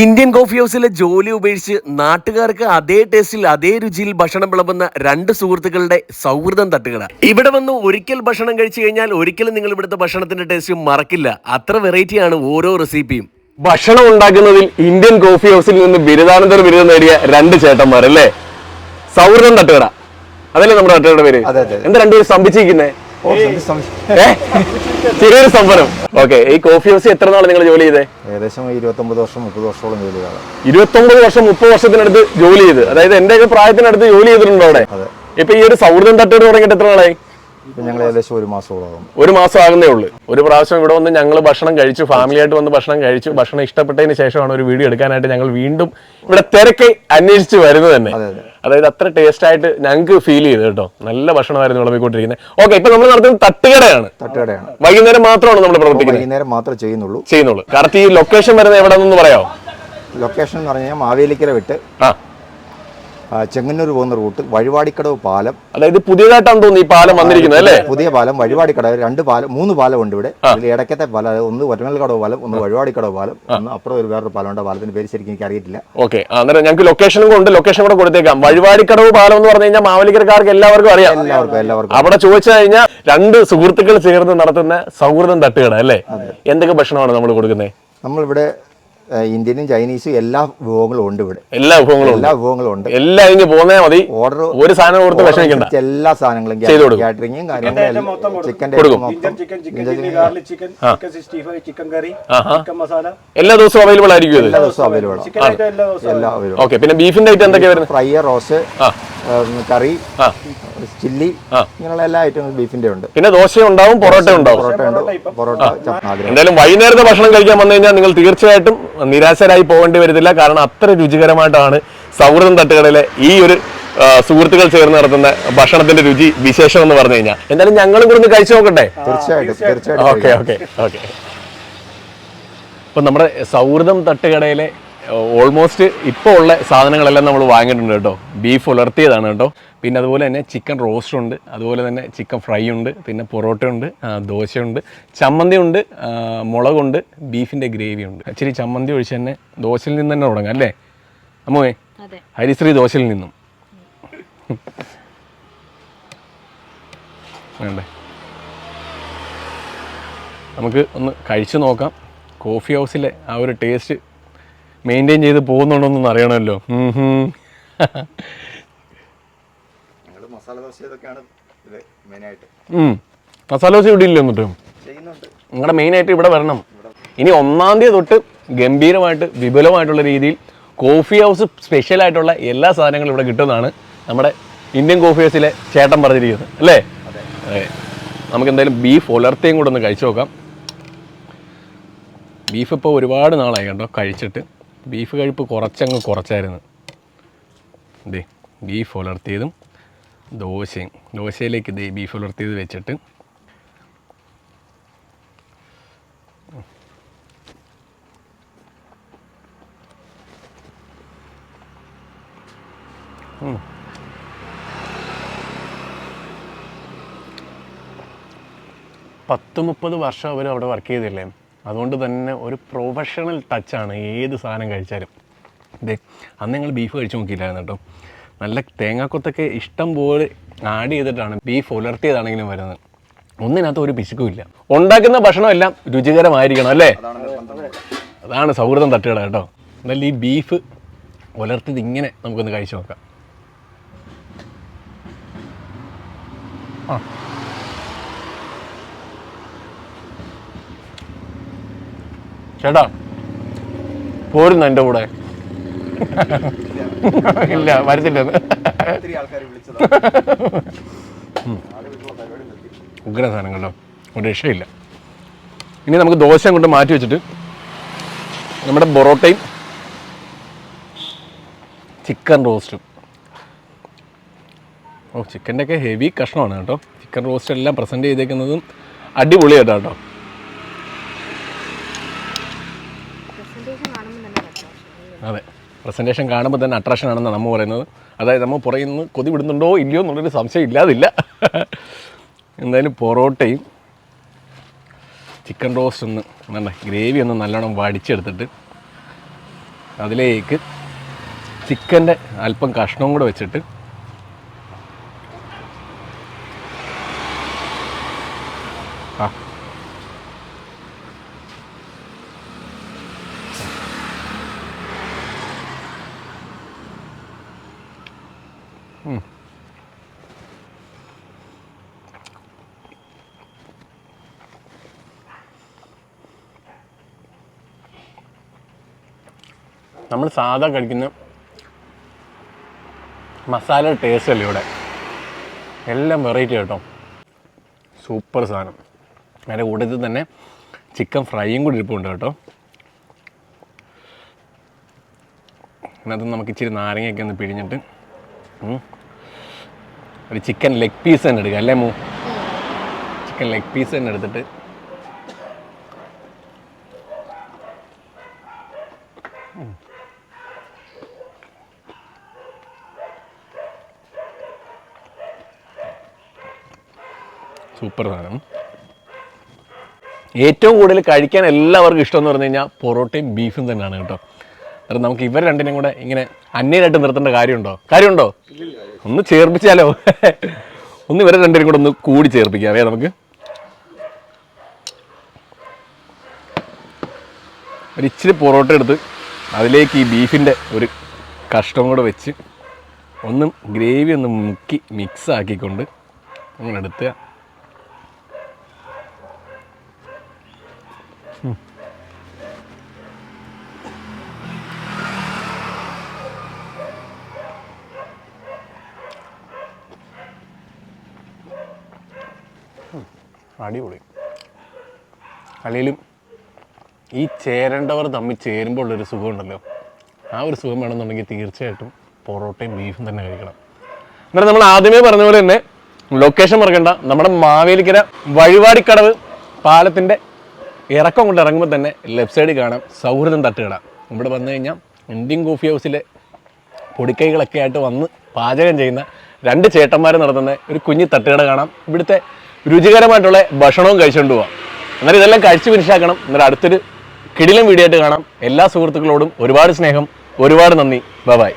Indian coffee ഹൗസിലെ ജോലി ഉപേക്ഷിച്ച് നാട്ടുകാർക്ക് അതേ ടേസ്റ്റിൽ അതേ രുചിയിൽ ഭക്ഷണം വിളമ്പുന്ന രണ്ട് സുഹൃത്തുക്കളുടെ സൗഹൃദം തട്ടുകട. ഇവിടെ വന്ന് ഒരിക്കൽ ഭക്ഷണം കഴിച്ചു കഴിഞ്ഞാൽ ഒരിക്കലും നിങ്ങൾ ഇവിടുത്തെ ഭക്ഷണത്തിന്റെ ടേസ്റ്റ് മറക്കില്ല. അത്ര വെറൈറ്റിയാണ് ഓരോ റെസിപ്പിയും ഭക്ഷണം ഉണ്ടാക്കുന്നതിൽ ഇന്ത്യൻ കോഫി ഹൗസിൽ നിന്ന് ബിരുദാനന്തര ബിരുദം നേടിയ രണ്ട് ചേട്ടന്മാർ അല്ലേ സൗഹൃദം തട്ടുകട. അതല്ലേ നമ്മുടെ തട്ടുകട പേര്? അതെ, അതെ. എന്താ രണ്ടുപേരും സംഭിച്ചിരിക്കുന്നേ? ചെറിയൊരു സ്തംഭനം ഓക്കെ ഈ കോഫി ഹൗസ് എത്ര നാൾ നിങ്ങൾ ജോലി ചെയ്തേ? ഏകദേശം ഇരുപത്തൊമ്പത് വർഷം മുപ്പത് വർഷത്തോളം ജോലിയാണ് ഇരുപത്തൊമ്പത് വർഷം മുപ്പത് വർഷത്തിനടുത്ത് ജോലി ചെയ്ത്. അതായത് എന്റെ ഒക്കെ പ്രായത്തിനടുത്ത് ജോലി ചെയ്തിട്ടുണ്ടോ അവിടെ. ഇപ്പൊ ഈ ഒരു സൗഹൃദം തട്ടോട് തുടങ്ങിയിട്ട് എത്ര നാളായി? ഞങ്ങൾ ഏകദേശം ഒരു മാസത്തോളം ഒരു മാസം ആകുന്നേ ഉള്ളൂ. ഒരു പ്രാവശ്യം ഇവിടെ വന്ന് ഞങ്ങൾ ഭക്ഷണം കഴിച്ചു ഫാമിലി ആയിട്ട് വന്ന് ഭക്ഷണം കഴിച്ചു ഭക്ഷണം ഇഷ്ടപ്പെട്ടതിന് ശേഷമാണ് ഒരു വീഡിയോ എടുക്കാനായിട്ട് ഞങ്ങൾ വീണ്ടും ഇവിടെ തിരക്കെ അന്വേഷിച്ച് വരുന്നത് തന്നെ. അതായത് അത്ര ടേസ്റ്റ് ആയിട്ട് ഞങ്ങൾക്ക് ഫീൽ ചെയ്തു കേട്ടോ. നല്ല ഭക്ഷണമായിരുന്നു വിളമ്പിക്കൊണ്ടിരിക്കുന്നത് ഓക്കെ ഇപ്പൊ നമ്മൾ നടത്തുന്നത് തട്ടുകടയാണ്. തട്ടുകടയാണ്. വൈകുന്നേരം മാത്രമാണ് നമ്മൾ പ്രവർത്തിക്കുന്നത്. വൈകുന്നേരം മാത്രമേ ചെയ്യുന്നുള്ളൂ. ചെയ്യുന്നുള്ളൂ. കറക്റ്റ് ഈ ലൊക്കേഷൻ വരുന്നത് എവിടെ നിന്ന് പറയാമോ ലൊക്കേഷൻ എന്ന് പറഞ്ഞാൽ മാവേലിക്കര വിട്ട് ചെങ്ങന്നൂർ പോകുന്ന റൂട്ട് വഴിവാടിക്കടവ് പാലം. അതായത് പുതിയതായിട്ടാണ് തോന്നുന്നു ഈ പാലം വന്നിരിക്കുന്നത് അല്ലേ? പുതിയ പാലം വഴിവാടിക്കടവ് രണ്ട് പാലം മൂന്ന് പാലം ഉണ്ട് ഇവിടെ. ഇതിൽ ഇടയ്ക്കത്തെ പാലം ഒന്ന് ഒറ്റമൽക്കടവ് പാലം ഒന്ന് വഴിവാടിക്കടവ് പാലം ഒന്ന് അപ്പുറം ഒരു വേറൊരു പാലം ഉണ്ട് പാലത്തിന്റെ പേര് ശരിക്കും എനിക്ക് അറിയില്ല ഓക്കെ. അന്നേരം ഞങ്ങൾക്ക് ലൊക്കേഷനും കൊണ്ട് ലൊക്കേഷൻ കൂടെ കൊടുത്തേക്കാം. വഴിവാടിക്കടവ് പാലം എന്ന് പറഞ്ഞു കഴിഞ്ഞാൽ മാവലിക്കരക്കാർക്ക് എല്ലാവർക്കും അറിയാം. എല്ലാവർക്കും എല്ലാവർക്കും. അവിടെ ചോദിച്ചു കഴിഞ്ഞാൽ രണ്ട് സുഹൃത്തുക്കൾ ചേർന്ന് നടത്തുന്ന സൗഹൃദം തട്ടുകട അല്ലേ? എന്തൊക്കെ ഭക്ഷണമാണ് നമ്മൾ കൊടുക്കുന്നത് നമ്മളിവിടെ ഇന്ത്യനും ചൈനീസും എല്ലാ വിഭവങ്ങളും ഉണ്ട് ഇവിടെ. എല്ലാ വിഭവങ്ങളും ഉണ്ട്. എല്ലാ വിഭവങ്ങളും ഉണ്ട്. എല്ലാം ഇനി പോന്നേ മതി. ഓർഡർ ഒരു സാധനം കൊടുത്ത് വിഷമിക്കണ്ട. എല്ലാ സാധനങ്ങളും കാറ്ററിംഗും കാര്യങ്ങളും ചിക്കന്റെ ചിക്കൻ കറി ചിക്കൻ മസാല എല്ലാ ദിവസവും അവൈലബിൾ ആയിരിക്കും ഇത്? എല്ലാ ദിവസവും അവൈലബിൾ ആണ്. എല്ലാ അവൈലബിൾ ഓക്കെ പിന്നെ ബീഫിന്റെ ഐറ്റം എന്തൊക്കെയാണ് ഫ്രൈ റോസ് കറി ചില്ലി ഇങ്ങനെയുള്ള എല്ലാ ഐറ്റങ്ങളും ബീഫിന്റെ ഉണ്ട്. പിന്നെ ദോശ ഉണ്ടാവും പൊറോട്ട ഉണ്ടാവും. പൊറോട്ട ഉണ്ട്. പൊറോട്ട ചപ്പാത്തി. എന്തായാലും വൈകുന്നേരത്തെ ഭക്ഷണം കഴിക്കാൻ വന്നു കഴിഞ്ഞാൽ നിങ്ങൾ തീർച്ചയായിട്ടും നിരാശരായി പോകേണ്ടി വരത്തില്ല. കാരണം അത്ര രുചികരമായിട്ടാണ് സൗഹൃദം തട്ടുകളിലെ ഈ ഒരു സുഹൃത്തുക്കൾ ചേർന്ന് നടത്തുന്ന ഭക്ഷണത്തിന്റെ രുചി വിശേഷം എന്ന് പറഞ്ഞു കഴിഞ്ഞാൽ. എന്തായാലും ഞങ്ങളും കൂടി ഒന്ന് കഴിച്ചു നോക്കട്ടെ? തീർച്ചയായിട്ടും തീർച്ചയായിട്ടും. Okay okay okay. ഇപ്പം നമ്മുടെ സൗഹൃദം തട്ടുകടയിലെ ഓൾമോസ്റ്റ് ഇപ്പോൾ ഉള്ള സാധനങ്ങളെല്ലാം നമ്മൾ വാങ്ങിയിട്ടുണ്ട് കേട്ടോ. ബീഫ് ഉലർത്തിയതാണ് കേട്ടോ. പിന്നെ അതുപോലെ തന്നെ ചിക്കൻ റോസ്റ്റ് ഉണ്ട് അതുപോലെ തന്നെ ചിക്കൻ ഫ്രൈ ഉണ്ട് പിന്നെ പൊറോട്ട ഉണ്ട് ദോശയുണ്ട് ചമ്മന്തി ഉണ്ട് മുളകുണ്ട് ബീഫിന്റെ ഗ്രേവി ഉണ്ട്. ഇച്ചിരി ചമ്മന്തി ഒഴിച്ച് തന്നെ ദോശയിൽ നിന്ന് തന്നെ തുടങ്ങാം അല്ലേ? അമ്മേ ഹരിശ്രീ ദോശയിൽ നിന്നും. വേണ്ടേ? നമുക്ക് ഒന്ന് കഴിച്ചു നോക്കാം. കോഫി ഹൗസിലെ ആ ഒരു ടേസ്റ്റ് മെയിന്റെയിൻ ചെയ്ത് പോകുന്നുണ്ടോ എന്നൊന്നും അറിയണമല്ലോ മസാല ദോശ ഇതൊക്കെയാണ് ഇത് മെയിനായിട്ട്. ഉം. മസാല ദോശ ഇവിടെ ഇല്ല എന്നിട്ട്? ചെയ്യുന്നുണ്ട്. നിങ്ങളുടെ മെയിനായിട്ട് ഇവിടെ വരണം. ഇനി ഒന്നാം തീയതി തൊട്ട് ഗംഭീരമായിട്ട് വിപുലമായിട്ടുള്ള രീതിയിൽ കോഫി ഹൗസ് സ്പെഷ്യൽ ആയിട്ടുള്ള എല്ലാ സാധനങ്ങളും ഇവിടെ കിട്ടുന്നതാണ് നമ്മുടെ ഇന്ത്യൻ കോഫി ഹൗസിലെ ചേട്ടൻ പറഞ്ഞിരിക്കുന്നത്. അല്ലേ? അതെ. നമുക്ക് എന്തായാലും ബീഫ് ഉലർത്തിയും കൂടെ ഒന്ന് കഴിച്ചു നോക്കാം. ബീഫ് ഇപ്പോൾ ഒരുപാട് നാളായി കണ്ടോ? കഴിച്ചിട്ട്. ബീഫ് കഴിപ്പ് കുറച്ചങ്ങ് കുറച്ചായിരുന്നു. ദേ ബീഫ് ഉലർത്തിയതും ദോശയും. ദോശയിലേക്ക് ഇത് ബീഫ് ഉലർത്തിയത് വെച്ചിട്ട്. പത്ത് മുപ്പത് വർഷം അവർ അവിടെ വർക്ക് ചെയ്തില്ലേ? അതുകൊണ്ട് തന്നെ ഒരു പ്രൊഫഷണൽ ടച്ചാണ് ഏത് സാധനം കഴിച്ചാലും. അതെ അന്ന് ഞങ്ങൾ ബീഫ് കഴിച്ചു നോക്കിയില്ലായിരുന്നു കേട്ടോ. നല്ല തേങ്ങാക്കൊത്തൊക്കെ ഇഷ്ടം പോലെ ആഡ് ചെയ്തിട്ടാണ് ബീഫ് ഉലർത്തിയതാണെങ്കിലും വരുന്നത്. ഒന്നിനകത്ത് ഒരു പിശുക്കും ഇല്ല. ഉണ്ടാക്കുന്ന ഭക്ഷണം എല്ലാം രുചികരമായിരിക്കണം അല്ലേ? അതാണ് സൗഹൃദം തട്ടുകട കേട്ടോ. എന്നാലും ഈ ബീഫ് ഉലർത്തിയത് ഇങ്ങനെ നമുക്കൊന്ന് കഴിച്ചു നോക്കാം. ചേട്ടാ പോരുന്നു എന്റെ കൂടെ? ഇല്ല വരത്തില്ല. ഉഗ്ര സാധനങ്ങളോ കേട്ടോ ഒരു രക്ഷയില്ല. ഇനി നമുക്ക് ദോശ കൊണ്ട് മാറ്റി വെച്ചിട്ട് നമ്മുടെ പൊറോട്ടയും ചിക്കൻ റോസ്റ്റും. ഓ ചിക്കന്റെ ഒക്കെ ഹെവി കഷ്ണമാണ് കേട്ടോ. ചിക്കൻ റോസ്റ്റ് എല്ലാം പ്രസന്റ് ചെയ്തേക്കുന്നതും അടിപൊളിയായിട്ടാണ് കേട്ടോ. പ്രസന്റേഷൻ കാണുമ്പോൾ തന്നെ മനസ്സിലാവും അതെ. പ്രസന്റേഷൻ കാണുമ്പോൾ തന്നെ അട്രാക്ഷൻ ആണെന്ന് നമ്മൾ പറയുന്നത്. അതായത് നമ്മൾ പുറകിൽ നിന്ന് കൊതി വിടുന്നുണ്ടോ ഇല്ലയോ എന്നുള്ളൊരു സംശയം ഇല്ലാതില്ല. എന്തായാലും പൊറോട്ടയും ചിക്കൻ റോസ്റ്റ് ഒന്ന് നല്ല ഗ്രേവി ഒന്ന് നല്ലോണം വടിച്ചെടുത്തിട്ട് അതിലേക്ക് ചിക്കന്റെ അല്പം കഷ്ണവും കൂടെ വെച്ചിട്ട് നമ്മൾ സാധാ കഴിക്കുന്ന മസാല ടേസ്റ്റ് അല്ലേ ഇവിടെ? എല്ലാം വെറൈറ്റി കേട്ടോ. സൂപ്പർ സാധനം. അതിന്റെ കൂട്ടത്തിൽ തന്നെ ചിക്കൻ ഫ്രൈയും കൂടി ഇരിപ്പുണ്ട് കേട്ടോ. അതിനകത്ത് നമുക്ക് ഇച്ചിരി നാരങ്ങയൊക്കെ ഒന്ന് പിഴിഞ്ഞിട്ട്. ഒരു ചിക്കൻ ലെഗ് പീസ് തന്നെ എടുക്കുക അല്ലേ മൂ? ചിക്കൻ ലെഗ് പീസ് തന്നെ എടുത്തിട്ട് സൂപ്പർ സാധനം ഏറ്റവും കൂടുതൽ കഴിക്കാൻ എല്ലാവർക്കും ഇഷ്ടം എന്ന് പറഞ്ഞു കഴിഞ്ഞാൽ പൊറോട്ടയും ബീഫും തന്നെയാണ് കേട്ടോ. അത് നമുക്ക് ഇവർ രണ്ടിനും കൂടെ ഇങ്ങനെ അന്യനായിട്ട് നിർത്തേണ്ട കാര്യമുണ്ടോ? കാര്യമുണ്ടോ? ഒന്ന് ചേർപ്പിച്ചാലോ? ഒന്ന് ഇവരെ രണ്ടിനും കൂടെ ഒന്ന് കൂടി ചേർപ്പിക്കാം. അറിയാം നമുക്ക്. ഒരു ഇച്ചിരി പൊറോട്ട എടുത്ത് അതിലേക്ക് ഈ ബീഫിന്റെ ഒരു കഷ്ടം കൂടെ വെച്ച് ഒന്നും ഗ്രേവി ഒന്ന് മുക്കി മിക്സ് ആക്കിക്കൊണ്ട് അങ്ങനെ എടുത്ത് അടിപൊളി. അല്ലെങ്കിലും ഈ ചേരേണ്ടവർ തമ്മിൽ ചേരുമ്പോൾ ഉള്ളൊരു സുഖമുണ്ടല്ലോ. ആ ഒരു സുഖം വേണമെന്നുണ്ടെങ്കിൽ തീർച്ചയായിട്ടും പൊറോട്ടയും ബീഫും തന്നെ കഴിക്കണം. എന്നിട്ട് നമ്മൾ ആദ്യമേ പറഞ്ഞ പോലെ തന്നെ ലൊക്കേഷൻ മറക്കണ്ട. നമ്മുടെ മാവേലിക്കര വഴിവാടിക്കടവ് പാലത്തിന്റെ ഇറക്കം കൊണ്ട് ഇറങ്ങുമ്പോൾ തന്നെ ലെഫ്റ്റ് സൈഡിൽ കാണാം സൗഹൃദം തട്ടുകട. ഇവിടെ വന്നു കഴിഞ്ഞാൽ ഇന്ത്യൻ കോഫി ഹൗസിലെ പൊടിക്കൈകളൊക്കെ ആയിട്ട് വന്ന് പാചകം ചെയ്യുന്ന രണ്ട് ചേട്ടന്മാർ നടത്തുന്ന ഒരു കുഞ്ഞി തട്ടുകട കാണാം. ഇവിടുത്തെ രുചികരമായിട്ടുള്ള ഭക്ഷണവും കഴിച്ചുകൊണ്ട് പോവാം. എന്നാൽ ഇതെല്ലാം കഴിച്ച് ഫിനിഷാക്കണം എന്നാൽ അടുത്തൊരു കിടിലം വീഡിയോ ആയിട്ട് കാണാം. എല്ലാ സുഹൃത്തുക്കളോടും ഒരുപാട് സ്നേഹം ഒരുപാട് നന്ദി. ബൈ